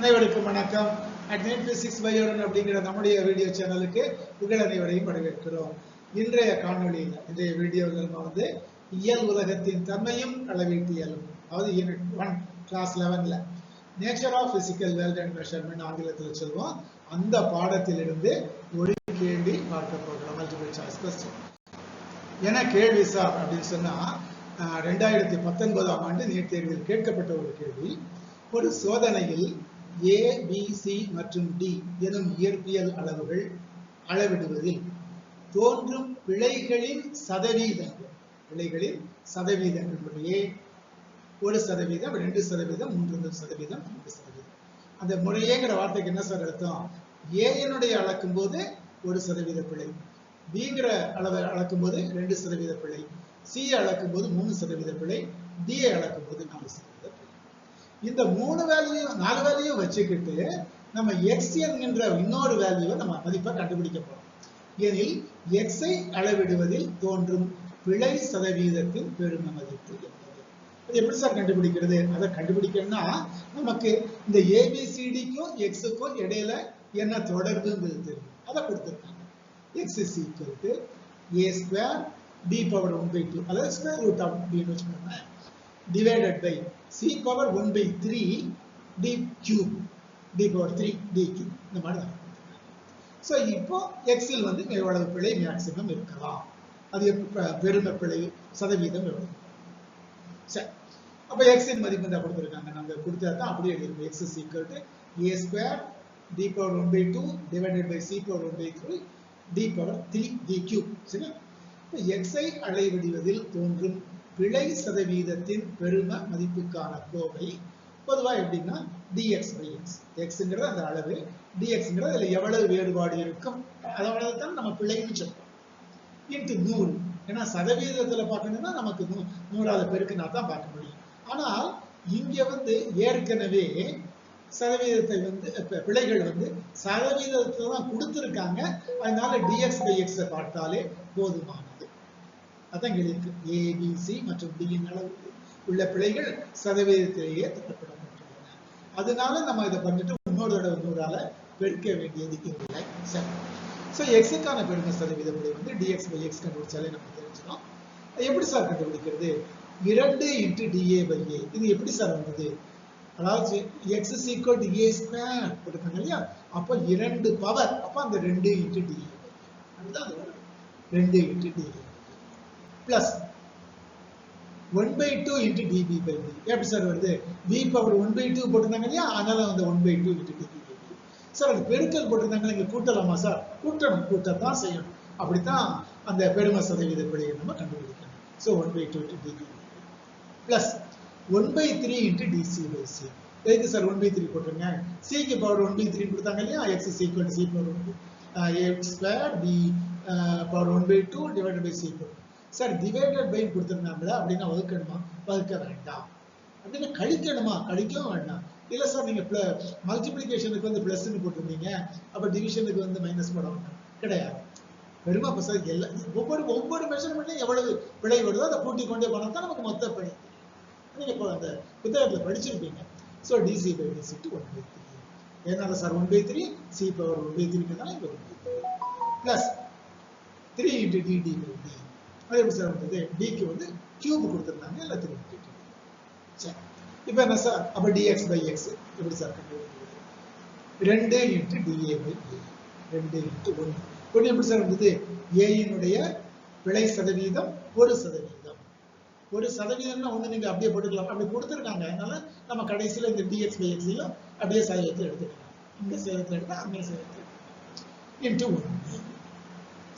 அனைவருக்கும் வணக்கம். அட்னைட் பிசிக்ஸ் பயோரன் அப்படிங்கிற நம்முடைய வீடியோ சேனலுக்கு உங்கள் அனைவரையும் வரவேற்கிறோம். இன்றைய காணொலியில் இன்றைய வீடியோவில் நம்ம வந்து இயல் உலகத்தின் தன்மையும் அளவீட்டியலும் அதாவது யூனிட் ஒன் கிளாஸ் லெவனில் nature of physical world and measurement ஆங்கிலத்தில் சொல்லுவோம் அந்த பாடத்திலிருந்து ஒரு கேள்வி பார்க்க போகிறோம். மல்டிபிள் சாய்ஸ் கொஸ்டின் என கேள்வி சார் அப்படின்னு சொன்னா ரெண்டாயிரத்தி பத்தொன்பதாம் ஆண்டு நீட் தேர்வில் கேட்கப்பட்ட ஒரு கேள்வி. ஒரு சோதனையில் ஏ பி சி மற்றும் டி எனும் இயற்பியல் அளவுகள் அளவிடுவதில் தோன்றும் பிழைகளின் சதவீதங்கள். பிழைகளின் சதவீதங்கள் ஏ ஒரு சதவீதம் ரெண்டு சதவீதம் மூன்று சதவீதம் ஐந்து சதவீதம். அந்த முறையேங்கிற வார்த்தைக்கு என்ன சார் அர்த்தம்? ஏஎனுடைய அளக்கும் போது ஒரு சதவீத பிழை. பிங்கிற அளவை அளக்கும் போது ரெண்டு சதவீத பிழை. சி அளக்கும் போது மூணு சதவீத பிழை. டி அளக்கும் போது நாலு சதவீதம் இந்த மூணு வேல்யூ நாலு வேல்யூ வச்சுக்கிட்டு நம்ம எக்ஸ் என்கின்ற இன்னொரு வேல்யூவை நம்ம மதிப்பை கண்டுபிடிக்க போறோம். எனில் எக்ஸை அளவிடுவதில் தோன்றும் பிழை சதவீதத்தின் பெரும மதிப்பு என்பது. அது எப்படி சார் கண்டுபிடிக்கிறது? அதை கண்டுபிடிக்கணும்னா நமக்கு இந்த ஏபிசிடிக்கும் எக்ஸுக்கும் இடையில என்ன தொடர்புங்கிறது தெரியும். அதை கொடுத்துருக்காங்க. X is equal to A square T power one by two அதாவது ஸ்கொயர் ரூட் ஆஃப் பின்னு வச்சுக்கோங்க divided by c power 1 by 3 d cube. d power 3 d cube. இந்த மாதிரி தான். ஸோ இப்போ எக்ஸில் வந்து எவ்வளவு பிழை மேக்சிமம் இருக்கலாம். அது எப்ப- பெரும பிழை சதவீதம் எவ்வளவு? சரி. அப்போ எக்ஸின் மதிப்பு தான் கொடுத்துருக்காங்க. நம்ம கொடுத்தா தான் அப்படியே எழுதிருக்கோம் x is equal to A square T power one by two divided by C power one by three T power three T cube சரியா? இப்போ எக்ஸை அளவிடுவதில் தோன்றும் பிழை சதவீதத்தின் பெரும மதிப்புக்கான கோவை பொதுவா எப்படின்னா dx by x. xங்கிறது அந்த அளவு dxங்கிறது அதுல எவ்வளவு வேறுபாடு இருக்கும்? அதோட தான் நம்ம பிழைன்னு சொல்றோம். இன்ட்டு நூறு. ஏன்னா சதவீதத்துல பார்க்கணும்னா நமக்கு நூ நூறாவது பெருக்குனா தான் பார்க்க முடியும். ஆனால் இங்க வந்து ஏற்கனவே சதவீதத்தை வந்து பிழைகள் வந்து சதவீதத்தை தான் கொடுத்துருக்காங்க. அதனால dx by x பார்த்தாலே போதுமானது. அதான் இங்க ஏபிசி மற்றும் டியின் அளவு உள்ள பிழைகள் சதவீதத்திலேயே திட்டப்படப்பட்டுள்ளன அதனால நம்ம இதை பண்ணிட்டு இன்னொரு தடவை நூறால பெருக்க வேண்டியது இல்லை சரி ஸோ எக்ஸுக்கான பெருமை சதவீத பிழை வந்து டிஎக்ஸ் பை எக்ஸ் கண்டுபிடிச்சாலே நம்ம தெரிஞ்சிடும் எப்படி சார் கண்டுபிடிக்கிறது? இரண்டு இன்ட்டு டிஏ பை ஏ இது எப்படி சார் வந்தது? அதாவது x is equal to A square போட்டுருக்காங்க இல்லையா? அப்போ இரண்டு பவர் அப்போ அந்த ரெண்டு இன்ட்டு டிஏ அதுதான் அது. ரெண்டு into DA plus one by two into DB by D எப்படி சார் வருது? B power one by two போட்டிருந்தாங்க இல்லையா? அதனால வந்து one by two into DB by D sir அது பெருக்கல் போட்டிருந்தாங்க இங்க கூட்டலாமா சார் கூட்டணும் கூட்டத்தான் செய்யணும் அப்படித்தான் அந்த பெரும சதவீத பிழையை நம்ம கண்டுபிடிக்கணும். So one by two into DB plus one by three into DC by C எதுக்கு சார் ஒன் பை த்ரீ போட்டுருங்க? சிக்கு பவர் ஒன் பை த்ரீ கொடுத்தாங்க இல்லையா? X is equal C power one x square B power one by two divided by C power sir divided by கொடுத்துருந்தாங்களா அப்படின்னா ஒதுக்கணுமா? ஒதுக்க வேண்டாம். அப்படின்னா கழிக்கணுமா? கழிக்கவும் வேண்டாம். இல்ல சார் நீங்க மல்டிப்ளிகேஷனுக்கு வந்து பிளஸ்ன்னு போட்டிருந்தீங்க. அப்ப டிவிஷனுக்கு வந்து மைனஸ் போட வேண்டாம் கிடையாது. பெருமா அப்ப சார் எல்லா ஒவ்வொரு ஒவ்வொரு மெஷர்மெண்ட்லையும் எவ்வளவு பிழை வருதோ அதை கூட்டி கொண்டே போனா தான் நமக்கு மொத்த பணி. நீங்க இப்போ அந்த புத்தகத்துல படிச்சிருப்பீங்க. So DC by DC to one by three ஏன்னால sir one by three C power one by த்ரீங்கிறதால இங்க one by three plus three into DD by D அது எப்படி சார் வந்தது டிக்கு வந்து கியூப் கொடுத்துருந்தாங்க எல்லாத்தையும் சரி. இப்போ என்ன சார் அப்போ டிஎக்ஸ் பை எக்ஸ் எப்படி சார் கண்டுபிடிக்கிறது? ரெண்டு இன்ட்டு டிஏ பை ஏ ரெண்டு இன்ட்டு ஒன்று ஒன்று எப்படி சார் வந்தது? ஏயினுடைய விலை சதவீதம் ஒரு சதவீதம். ஒரு சதவீதம்னா வந்து நீங்கள் அப்படியே போட்டுக்கலாம். அப்படி கொடுத்துருக்காங்க. அதனால நம்ம கடைசியில் இந்த டிஎக்ஸ் பை எக்ஸையும் அப்படியே சதவீதத்தை எடுத்துக்கலாம். இந்த சதவீதத்தை எடுத்தால் அங்கே சதவீதத்தை இன்ட்டு ஒன்று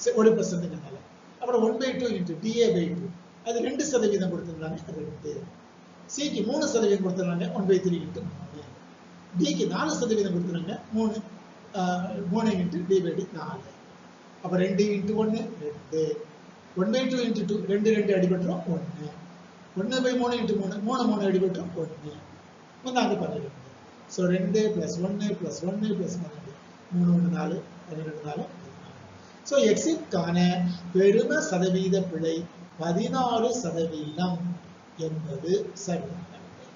சரி, ஒரு பர்சன்ட்னால அப்புறம் one by two into DA by two அது ரெண்டு சதவீதம் கொடுத்துருந்தாங்க அது ரெண்டு. சிக்கு மூணு சதவீதம் கொடுத்துருந்தாங்க ஒன் பை த்ரீ இன்ட்டு மூணு. டிக்கு நாலு சதவீதம் கொடுத்துருந்தாங்க மூணு மூணு இன்ட்டு டி பை டி நாலு. அப்போ ரெண்டு இன்ட்டு ஒன்று ரெண்டு. One by two into two ரெண்டு ரெண்டு அடிபட்டுரும் ஒன்று ஒன்று பை மூணு இன்ட்டு மூணு மூணு மூணு அடிபட்டுரும் ஒன்று மூணாவது பன்னிரெண்டு ஸோ ரெண்டு ப்ளஸ் ஒன்று ப்ளஸ் ஒன்று ப்ளஸ் பன்னெண்டு மூணு ஒன்று நாலு பன்னிரெண்டு நாலு. ஸோ எக்ஸிட்கான பெரும சதவீத பிழை பதினாறு சதவீதம் என்பது சரியான விடை.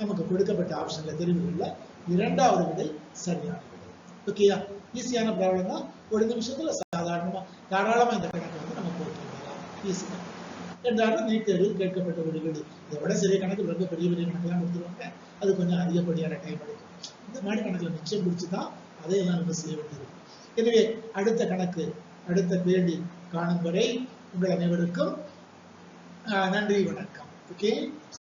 நமக்கு கொடுக்கப்பட்ட ஆப்ஷன்ல தெரிவுகள்ல இரண்டாவது விடை சரியான விடை. ஓகேயா ஈஸியான ப்ராப்ளம் தான். ஒரு நிமிஷத்துல சாதாரணமா தாராளமா இந்த கணக்கு வந்து நம்ம போட்டு ஈஸியா ஈஸி என்றாலும் நீட் தேர்வில் கேட்கப்பட்ட ஒரு வீடு இதை விட சிறிய கணக்கு ரொம்ப பெரிய பெரிய கணக்கெல்லாம் கொடுத்துருவாங்க. அது கொஞ்சம் அதிகப்படியான டைம் எடுக்கும். இந்த மாதிரி கணக்கில் நிச்சயம் பிடிச்சி தான் அதையெல்லாம் நம்ம செய்ய வேண்டியது. எனவே அடுத்த கணக்கு. அடுத்த கேள்வி காணும் வரை உங்கள் அனைவருக்கும் நன்றி வணக்கம். ஓகே